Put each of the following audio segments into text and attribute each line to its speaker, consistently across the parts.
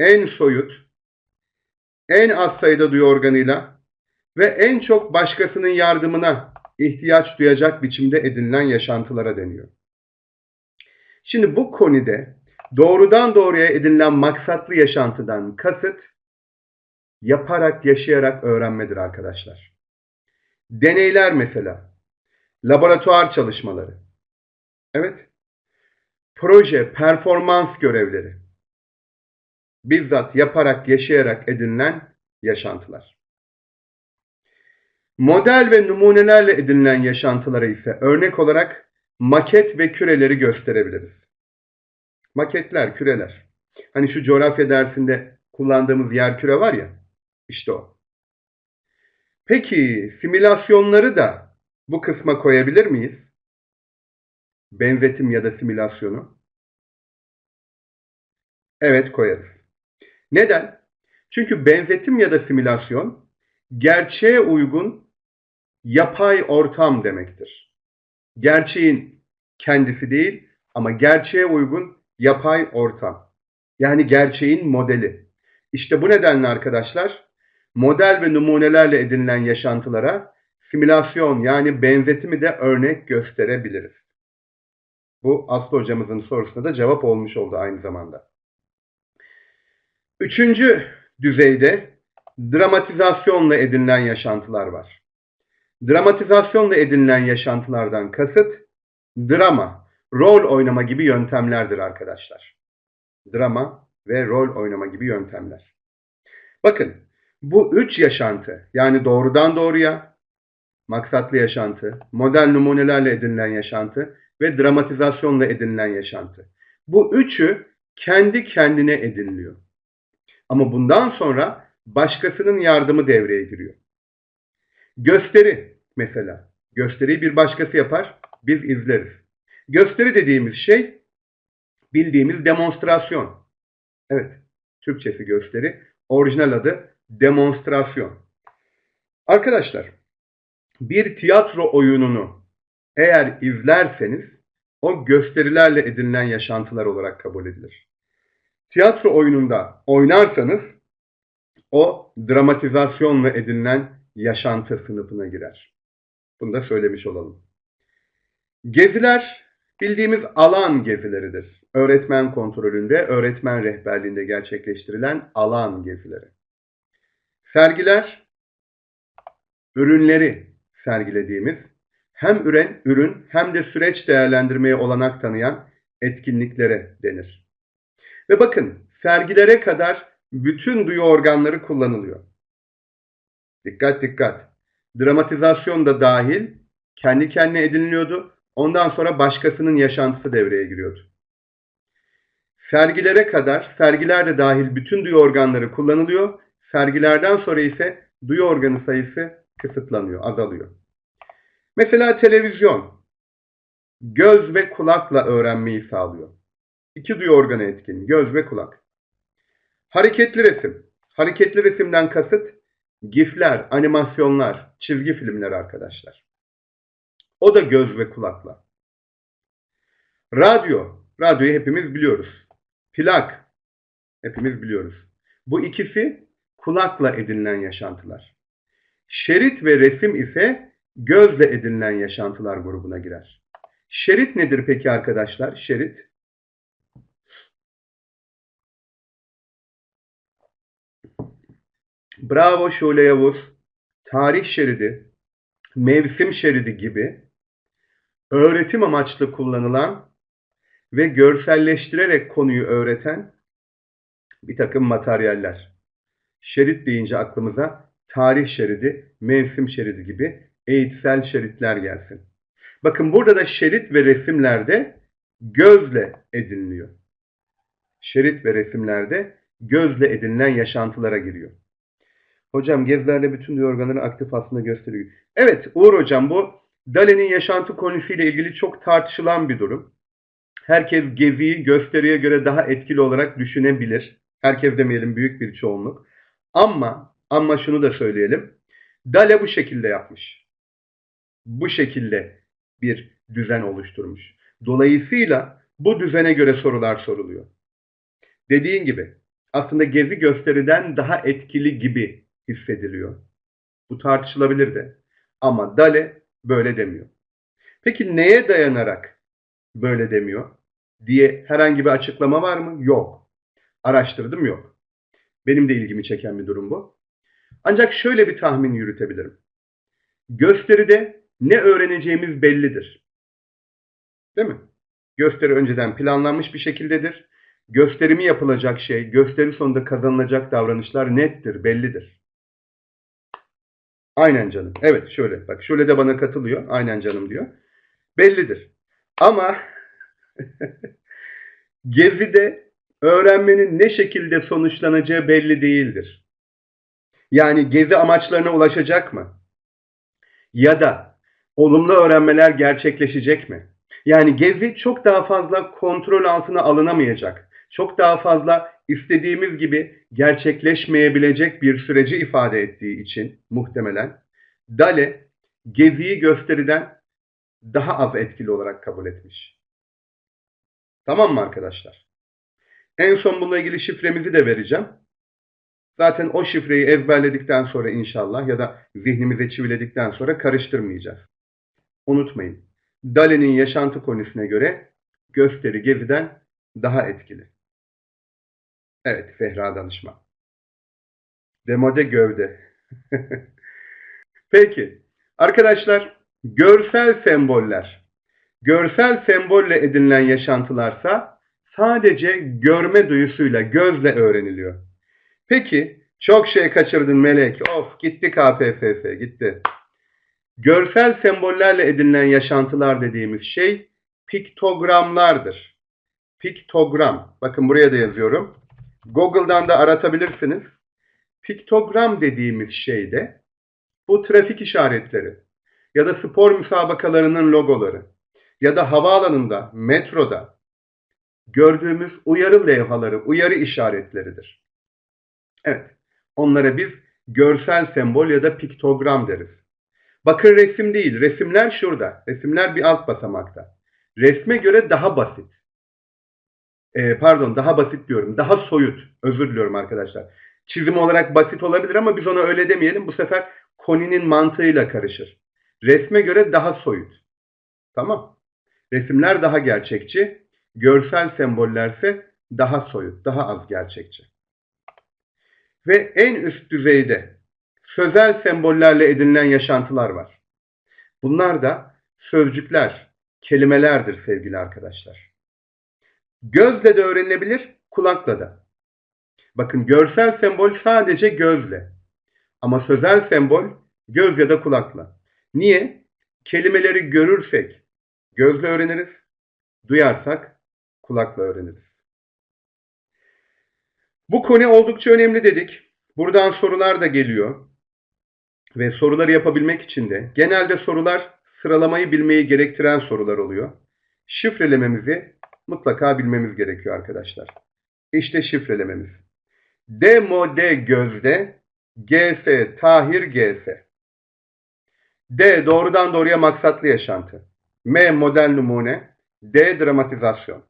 Speaker 1: en soyut, en az sayıda duyu organıyla ve en çok başkasının yardımına ihtiyaç duyacak biçimde edinilen yaşantılara deniyor. Şimdi bu konuda doğrudan doğruya edinilen maksatlı yaşantıdan kasıt yaparak, yaşayarak öğrenmedir arkadaşlar. Deneyler mesela, laboratuvar çalışmaları, evet, proje, performans görevleri, bizzat yaparak, yaşayarak edinilen yaşantılar. Model ve numunelerle edinilen yaşantılara ise örnek olarak maket ve küreleri gösterebiliriz. Maketler, küreler. Hani şu coğrafya dersinde kullandığımız yer küre var ya, işte o. Peki simülasyonları da bu kısma koyabilir miyiz? Benzetim ya da simülasyonu. Evet koyarız. Neden? Çünkü benzetim ya da simülasyon gerçeğe uygun yapay ortam demektir. Gerçeğin kendisi değil ama gerçeğe uygun yapay ortam. Yani gerçeğin modeli. İşte bu nedenle arkadaşlar model ve numunelerle edinilen yaşantılara simülasyon yani benzetimi de örnek gösterebiliriz. Bu Aslı hocamızın sorusuna da cevap olmuş oldu aynı zamanda. Üçüncü düzeyde dramatizasyonla edinilen yaşantılar var. Dramatizasyonla edinilen yaşantılardan kasıt drama, rol oynama gibi yöntemlerdir arkadaşlar. Drama ve rol oynama gibi yöntemler. Bakın bu üç yaşantı yani doğrudan doğruya, maksatlı yaşantı, model numunelerle edinilen yaşantı ve dramatizasyonla edinilen yaşantı. Bu üçü kendi kendine ediniliyor. Ama bundan sonra başkasının yardımı devreye giriyor. Gösteri mesela. Gösteriyi bir başkası yapar, biz izleriz. Gösteri dediğimiz şey bildiğimiz demonstrasyon. Evet, Türkçesi gösteri. Orijinal adı demonstrasyon. Arkadaşlar, bir tiyatro oyununu eğer izlerseniz o gösterilerle edinilen yaşantılar olarak kabul edilir. Tiyatro oyununda oynarsanız o dramatizasyonla edinilen yaşantı sınıfına girer. Bunu da söylemiş olalım. Geziler bildiğimiz alan gezileridir. Öğretmen kontrolünde, öğretmen rehberliğinde gerçekleştirilen alan gezileri. Sergiler, ürünleri sergilediğimiz hem ürün, ürün hem de süreç değerlendirmeye olanak tanıyan etkinliklere denir. Ve bakın sergilere kadar bütün duyu organları kullanılıyor. Dikkat dikkat. Dramatizasyon da dahil kendi kendine ediniliyordu. Ondan sonra başkasının yaşantısı devreye giriyordu. Sergilere kadar sergiler de dahil bütün duyu organları kullanılıyor. Sergilerden sonra ise duyu organı sayısı kısıtlanıyor, azalıyor. Mesela televizyon göz ve kulakla öğrenmeyi sağlıyor. İki duyu organı etkin, göz ve kulak. Hareketli resim. Hareketli resimden kasıt gifler, animasyonlar, çizgi filmler arkadaşlar. O da göz ve kulakla. Radyo. Radyoyu hepimiz biliyoruz. Plak. Hepimiz biliyoruz. Bu ikisi kulakla edinilen yaşantılar. Şerit ve resim ise gözle edinilen yaşantılar grubuna girer. Şerit nedir peki arkadaşlar? Şerit. Bravo Şule Yavuz. Tarih şeridi, mevsim şeridi gibi öğretim amaçlı kullanılan ve görselleştirerek konuyu öğreten bir takım materyaller. Şerit deyince aklımıza tarih şeridi, mevsim şeridi gibi eğitsel şeritler gelsin. Bakın burada da şerit ve resimlerde gözle ediniliyor. Şerit ve resimlerde gözle edinilen yaşantılara giriyor. Hocam gezilerde bütün duyu organları aktif aslında gösteriyor. Evet Uğur hocam bu Dali'nin yaşantı konusuyla ilgili çok tartışılan bir durum. Herkes geziyi gösteriye göre daha etkili olarak düşünebilir. Herkes demeyelim büyük bir çoğunluk. Ama ama şunu da söyleyelim. Dale bu şekilde yapmış. Bu şekilde bir düzen oluşturmuş. Dolayısıyla bu düzene göre sorular soruluyor. Dediğin gibi aslında gezi gösteriden daha etkili gibi hissediliyor. Bu tartışılabilir de. Ama Dale böyle demiyor. Peki neye dayanarak böyle demiyor diye herhangi bir açıklama var mı? Yok. Araştırdım yok. Benim de ilgimi çeken bir durum bu. Ancak şöyle bir tahmin yürütebilirim. Gösteride ne öğreneceğimiz bellidir. Değil mi? Gösteri önceden planlanmış bir şekildedir. Gösterimi yapılacak şey, gösteri sonunda kazanılacak davranışlar nettir, bellidir. Aynen canım. Evet şöyle bak şöyle de bana katılıyor. Aynen canım diyor. Bellidir. Ama gezide öğrenmenin ne şekilde sonuçlanacağı belli değildir. Yani gezi amaçlarına ulaşacak mı? Ya da olumlu öğrenmeler gerçekleşecek mi? Yani gezi çok daha fazla kontrol altına alınamayacak. Çok daha fazla istediğimiz gibi gerçekleşmeyebilecek bir süreci ifade ettiği için muhtemelen Dale geziyi gösteriden daha az etkili olarak kabul etmiş. Tamam mı arkadaşlar? En son bununla ilgili şifremizi de vereceğim. Zaten o şifreyi ezberledikten sonra inşallah ya da zihnimize çiviledikten sonra karıştırmayacağız. Unutmayın. Dale'nin yaşantı konusuna göre gösteri geziden daha etkili. Evet, Fehra danışma. Demode gövde. Peki, arkadaşlar, görsel semboller. Görsel sembolle edinilen yaşantılarsa sadece görme duyusuyla, gözle öğreniliyor. Peki, çok şey kaçırdın Melek. Of, gitti KPSS, gitti. Görsel sembollerle edinilen yaşantılar dediğimiz şey piktogramlardır. Piktogram. Bakın buraya da yazıyorum. Google'dan da aratabilirsiniz. Piktogram dediğimiz şey de bu trafik işaretleri ya da spor müsabakalarının logoları ya da havaalanında, metroda gördüğümüz uyarı levhaları, uyarı işaretleridir. Evet, onlara biz görsel sembol ya da piktogram deriz. Bakın resim değil, resimler şurada. Resimler bir alt basamakta. Resme göre daha basit. Ee, pardon, daha basit diyorum. Daha soyut. Özür diliyorum arkadaşlar. Çizim olarak basit olabilir ama biz ona öyle demeyelim. Bu sefer koninin mantığıyla karışır. Resme göre daha soyut. Tamam. Resimler daha gerçekçi. Görsel sembollerse daha soyut, daha az gerçekçi. Ve en üst düzeyde sözel sembollerle edinilen yaşantılar var. Bunlar da sözcükler, kelimelerdir sevgili arkadaşlar. Gözle de öğrenilebilir, kulakla da. Bakın görsel sembol sadece gözle. Ama sözel sembol göz ya da kulakla. Niye? Kelimeleri görürsek gözle öğreniriz, duyarsak kulakla öğreniriz. Bu konu oldukça önemli dedik. Buradan sorular da geliyor. Ve soruları yapabilmek için de genelde sorular sıralamayı bilmeyi gerektiren sorular oluyor. Şifrelememizi mutlaka bilmemiz gerekiyor arkadaşlar. İşte şifrelememiz. D gözde, GS Tahir GS. D doğrudan doğruya maksatlı yaşantı. M model numune, D dramatizasyon.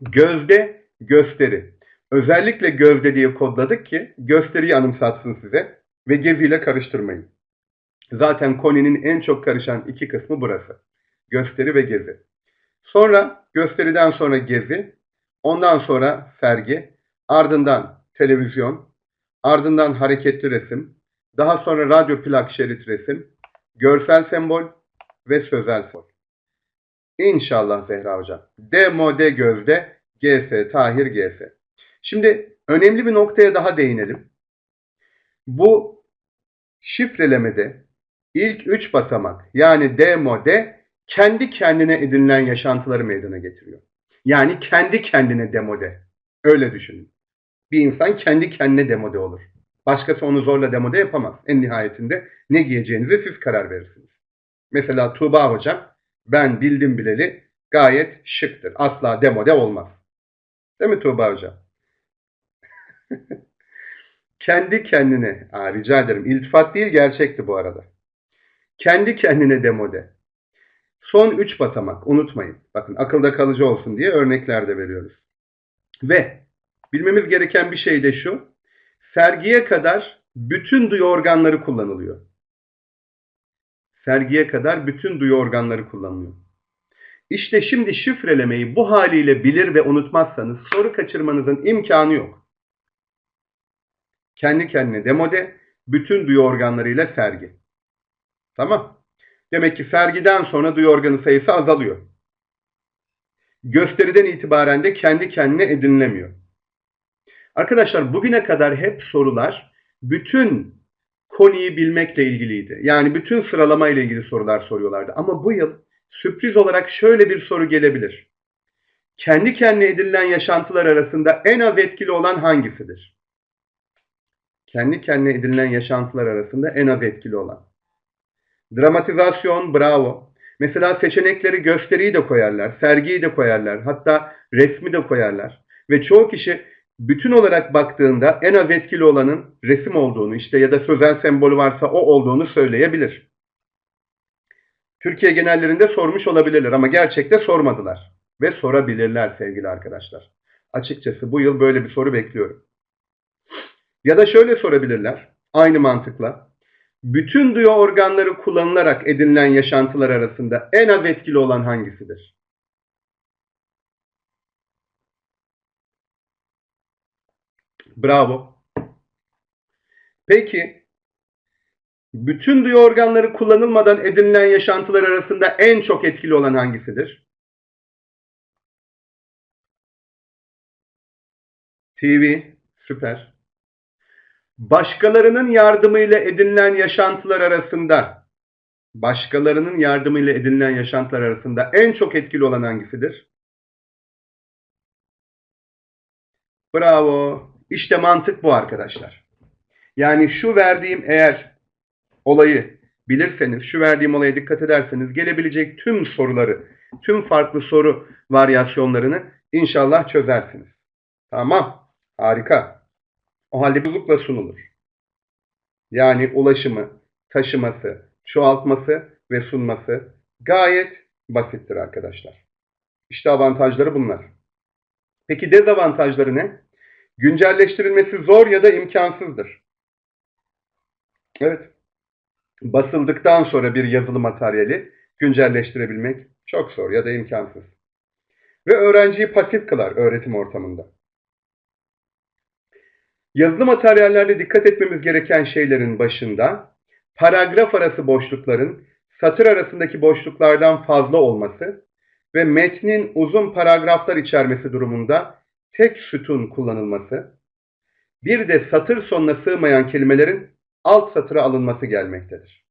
Speaker 1: Gözde gösteri. Özellikle gözde diye kodladık ki gösteriyi anımsatsın size ve geziyle karıştırmayın. Zaten koninin en çok karışan iki kısmı burası. Gösteri ve gezi. Sonra gösteriden sonra gezi, ondan sonra sergi, ardından televizyon, ardından hareketli resim, daha sonra radyo plak şerit resim, görsel sembol ve sözel sembol. İnşallah Zehra Hocam. Demo de gözde, GS, Tahir GS. Şimdi önemli bir noktaya daha değinelim. Bu şifrelemede ilk üç basamak yani demo de kendi kendine edinilen yaşantıları meydana getiriyor. Yani kendi kendine demode. Öyle düşünün. Bir insan kendi kendine demode olur. Başkası onu zorla demode yapamaz. En nihayetinde ne giyeceğinize siz karar verirsiniz. Mesela Tuğba hocam ben bildim bileli gayet şıktır. Asla demode olmaz. Değil mi Tuğba hocam? kendi kendine, aa, rica ederim iltifat değil gerçekti bu arada. Kendi kendine demode. Son üç basamak unutmayın. Bakın akılda kalıcı olsun diye örnekler de veriyoruz. Ve bilmemiz gereken bir şey de şu. Sergiye kadar bütün duyu organları kullanılıyor. Sergiye kadar bütün duyu organları kullanılıyor. İşte şimdi şifrelemeyi bu haliyle bilir ve unutmazsanız soru kaçırmanızın imkanı yok. Kendi kendine demode, bütün duyu organlarıyla sergi. Tamam. Demek ki sergiden sonra duyu organı sayısı azalıyor. Gösteriden itibaren de kendi kendine edinilemiyor. Arkadaşlar bugüne kadar hep sorular bütün konuyu bilmekle ilgiliydi. Yani bütün sıralama ile ilgili sorular soruyorlardı. Ama bu yıl sürpriz olarak şöyle bir soru gelebilir. Kendi kendine edinilen yaşantılar arasında en az etkili olan hangisidir? Kendi kendine edinilen yaşantılar arasında en az etkili olan. Dramatizasyon bravo. Mesela seçenekleri gösteriyi de koyarlar, sergiyi de koyarlar, hatta resmi de koyarlar. Ve çoğu kişi bütün olarak baktığında en az etkili olanın resim olduğunu işte ya da sözel sembolü varsa o olduğunu söyleyebilir. Türkiye genellerinde sormuş olabilirler ama gerçekte sormadılar. Ve sorabilirler sevgili arkadaşlar. Açıkçası bu yıl böyle bir soru bekliyorum. Ya da şöyle sorabilirler, aynı mantıkla. Bütün duyu organları kullanılarak edinilen yaşantılar arasında en az etkili olan hangisidir? Bravo. Peki, bütün duyu organları kullanılmadan edinilen yaşantılar arasında en çok etkili olan hangisidir? TV, süper. Başkalarının yardımıyla edinilen yaşantılar arasında, başkalarının yardımıyla edinilen yaşantılar arasında en çok etkili olan hangisidir? Bravo. İşte mantık bu arkadaşlar. Yani şu verdiğim eğer olayı bilirseniz, şu verdiğim olaya dikkat ederseniz gelebilecek tüm soruları, tüm farklı soru varyasyonlarını inşallah çözersiniz. Tamam. Harika. O halde buzlukla sunulur. Yani ulaşımı, taşıması, çoğaltması ve sunması gayet basittir arkadaşlar. İşte avantajları bunlar. Peki dezavantajları ne? Güncelleştirilmesi zor ya da imkansızdır. Evet. Basıldıktan sonra bir yazılı materyali güncelleştirebilmek çok zor ya da imkansız. Ve öğrenciyi pasif kılar öğretim ortamında. Yazılı materyallerde dikkat etmemiz gereken şeylerin başında paragraf arası boşlukların satır arasındaki boşluklardan fazla olması ve metnin uzun paragraflar içermesi durumunda tek sütun kullanılması, bir de satır sonuna sığmayan kelimelerin alt satıra alınması gelmektedir.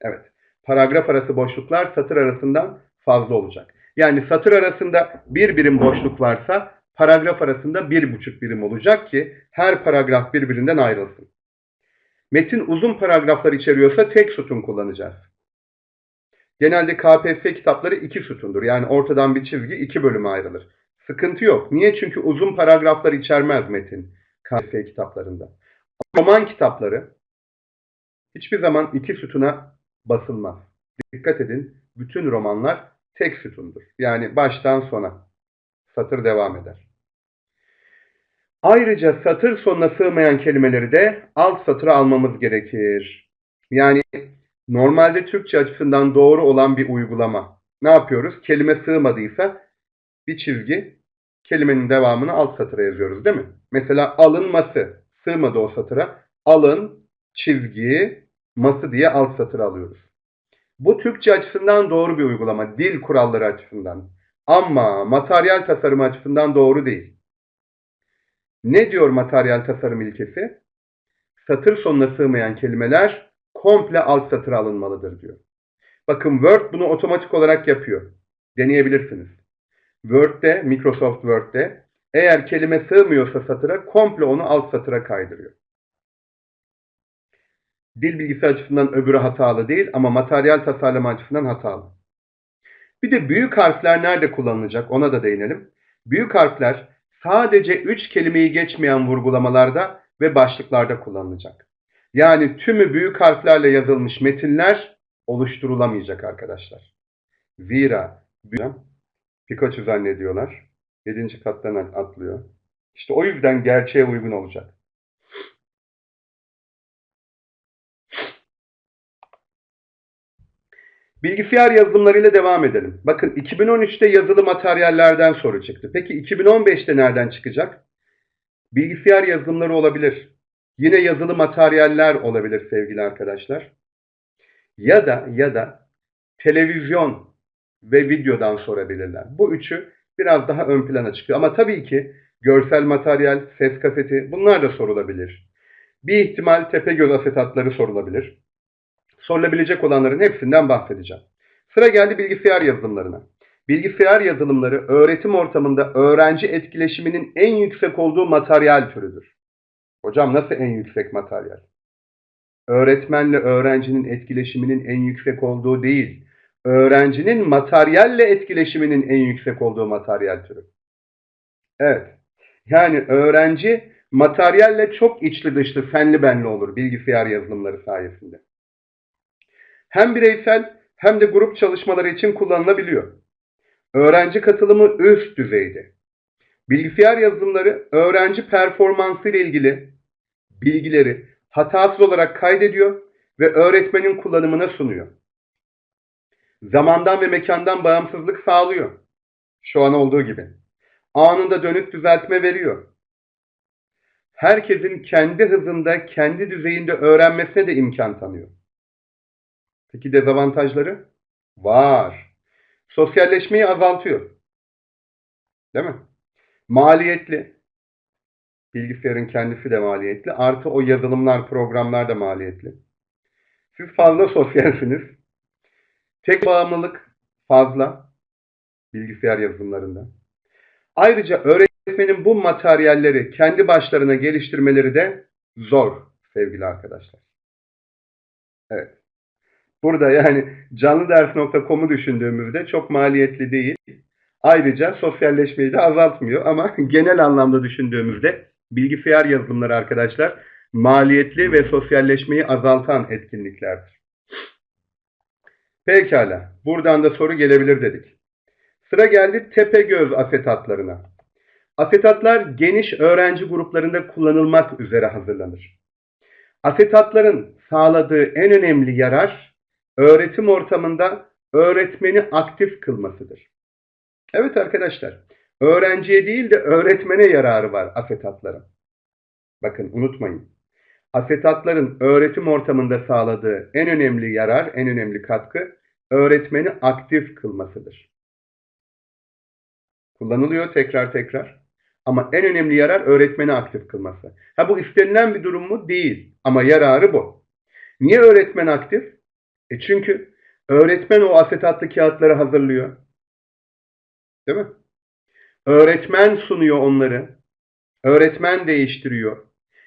Speaker 1: Evet, paragraf arası boşluklar satır arasından fazla olacak. Yani satır arasında bir birim boşluk varsa paragraf arasında bir buçuk birim olacak ki her paragraf birbirinden ayrılsın. Metin uzun paragraflar içeriyorsa tek sütun kullanacağız. Genelde KPSS kitapları iki sütundur. Yani ortadan bir çizgi iki bölüme ayrılır. Sıkıntı yok. Niye? Çünkü uzun paragraflar içermez metin KPSS kitaplarında. Roman kitapları hiçbir zaman iki sütuna basılmaz. Dikkat edin, bütün romanlar tek sütundur. Yani baştan sona satır devam eder. Ayrıca satır sonuna sığmayan kelimeleri de alt satıra almamız gerekir. Yani normalde Türkçe açısından doğru olan bir uygulama. Ne yapıyoruz? Kelime sığmadıysa bir çizgi kelimenin devamını alt satıra yazıyoruz değil mi? Mesela alınması sığmadı o satıra. Alın çizgiyi ması diye alt satıra alıyoruz. Bu Türkçe açısından doğru bir uygulama. Dil kuralları açısından. Ama materyal tasarımı açısından doğru değil. Ne diyor materyal tasarım ilkesi? Satır sonuna sığmayan kelimeler komple alt satıra alınmalıdır diyor. Bakın Word bunu otomatik olarak yapıyor. Deneyebilirsiniz. Word'de, Microsoft Word'de eğer kelime sığmıyorsa satıra komple onu alt satıra kaydırıyor. Dil bilgisi açısından öbürü hatalı değil ama materyal tasarlama açısından hatalı. Bir de büyük harfler nerede kullanılacak ona da değinelim. Büyük harfler sadece 3 kelimeyi geçmeyen vurgulamalarda ve başlıklarda kullanılacak. Yani tümü büyük harflerle yazılmış metinler oluşturulamayacak arkadaşlar. Zira Pikachu zannediyorlar. 7. kattan atlıyor. İşte o yüzden gerçeğe uygun olacak. Bilgisayar yazılımlarıyla devam edelim. Bakın 2013'te yazılı materyallerden soru çıktı. Peki 2015'te nereden çıkacak? Bilgisayar yazılımları olabilir. Yine yazılı materyaller olabilir sevgili arkadaşlar. Ya da ya da televizyon ve videodan sorabilirler. Bu üçü biraz daha ön plana çıkıyor. Ama tabii ki görsel materyal, ses kaseti bunlar da sorulabilir. Bir ihtimal Tepegöz asetatları sorulabilir. Sorulabilecek olanların hepsinden bahsedeceğim. Sıra geldi bilgisayar yazılımlarına. Bilgisayar yazılımları öğretim ortamında öğrenci etkileşiminin en yüksek olduğu materyal türüdür. Hocam nasıl en yüksek materyal? Öğretmenle öğrencinin etkileşiminin en yüksek olduğu değil, öğrencinin materyalle etkileşiminin en yüksek olduğu materyal türü. Evet. Yani öğrenci materyalle çok içli dışlı, fenli benli olur bilgisayar yazılımları sayesinde. Hem bireysel hem de grup çalışmaları için kullanılabiliyor. Öğrenci katılımı üst düzeyde. Bilgisayar yazılımları öğrenci performansı ile ilgili bilgileri hatasız olarak kaydediyor ve öğretmenin kullanımına sunuyor. Zamandan ve mekandan bağımsızlık sağlıyor. Şu an olduğu gibi. Anında dönüt düzeltme veriyor. Herkesin kendi hızında, kendi düzeyinde öğrenmesine de imkan tanıyor. Peki dezavantajları? Var. Sosyalleşmeyi azaltıyor. Değil mi? Maliyetli. Bilgisayarın kendisi de maliyetli. Artı o yazılımlar, programlar da maliyetli. Siz fazla sosyalsiniz. Tek bağımlılık fazla bilgisayar yazılımlarında. Ayrıca öğretmenin bu materyalleri kendi başlarına geliştirmeleri de zor sevgili arkadaşlar. Evet. Burada yani canlıders.com'u düşündüğümüzde çok maliyetli değil. Ayrıca sosyalleşmeyi de azaltmıyor ama genel anlamda düşündüğümüzde bilgisayar yazılımları arkadaşlar maliyetli ve sosyalleşmeyi azaltan etkinliklerdir. Pekala. Buradan da soru gelebilir dedik. Sıra geldi Tepegöz asetatlarına. Asetatlar geniş öğrenci gruplarında kullanılmak üzere hazırlanır. Asetatların sağladığı en önemli yarar öğretim ortamında öğretmeni aktif kılmasıdır. Evet arkadaşlar, öğrenciye değil de öğretmene yararı var asetatların. Bakın unutmayın. Asetatların öğretim ortamında sağladığı en önemli yarar, en önemli katkı öğretmeni aktif kılmasıdır. Kullanılıyor tekrar tekrar. Ama en önemli yarar öğretmeni aktif kılması. Ha bu istenilen bir durum mu? Değil. Ama yararı bu. Niye öğretmen aktif? E çünkü öğretmen o asetatlı kağıtları hazırlıyor. Değil mi? Öğretmen sunuyor onları. Öğretmen değiştiriyor.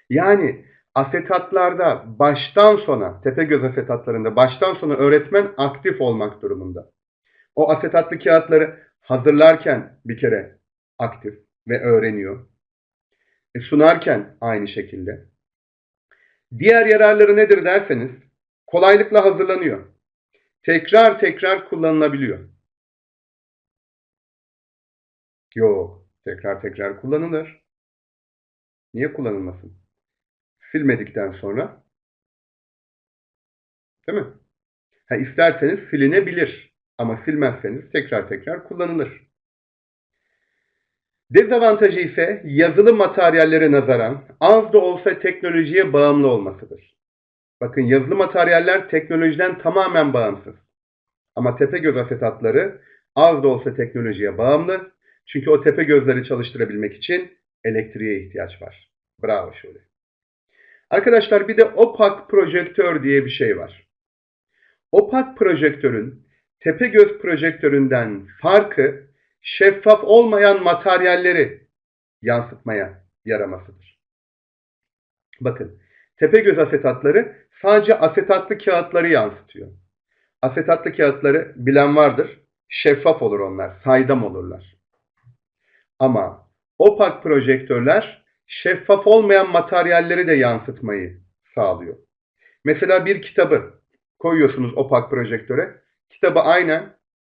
Speaker 1: Yani asetatlarda baştan sona, Tepegöz asetatlarında baştan sona öğretmen aktif olmak durumunda. O asetatlı kağıtları hazırlarken bir kere aktif ve öğreniyor. E sunarken aynı şekilde. Diğer yararları nedir derseniz, kolaylıkla hazırlanıyor. Tekrar tekrar kullanılabiliyor. Yok, tekrar tekrar kullanılır. Niye kullanılmasın? Silmedikten sonra, değil mi? Ha, isterseniz silinebilir ama silmezseniz tekrar tekrar kullanılır. Dezavantajı ise yazılı materyallere nazaran az da olsa teknolojiye bağımlı olmasıdır. Bakın yazılı materyaller teknolojiden tamamen bağımsız. Ama Tepegöz asetatları az da olsa teknolojiye bağımlı. Çünkü o tepe gözleri çalıştırabilmek için elektriğe ihtiyaç var. Bravo şöyle. Arkadaşlar bir de opak projektör diye bir şey var. Opak projektörün tepe göz projektöründen farkı şeffaf olmayan materyalleri yansıtmaya yaramasıdır. Bakın Tepegöz asetatları sadece asetatlı kağıtları yansıtıyor. Asetatlı kağıtları bilen vardır. Şeffaf olur onlar, saydam olurlar. Ama opak projektörler şeffaf olmayan materyalleri de yansıtmayı sağlıyor. Mesela bir kitabı koyuyorsunuz opak projektöre. Kitabı aynen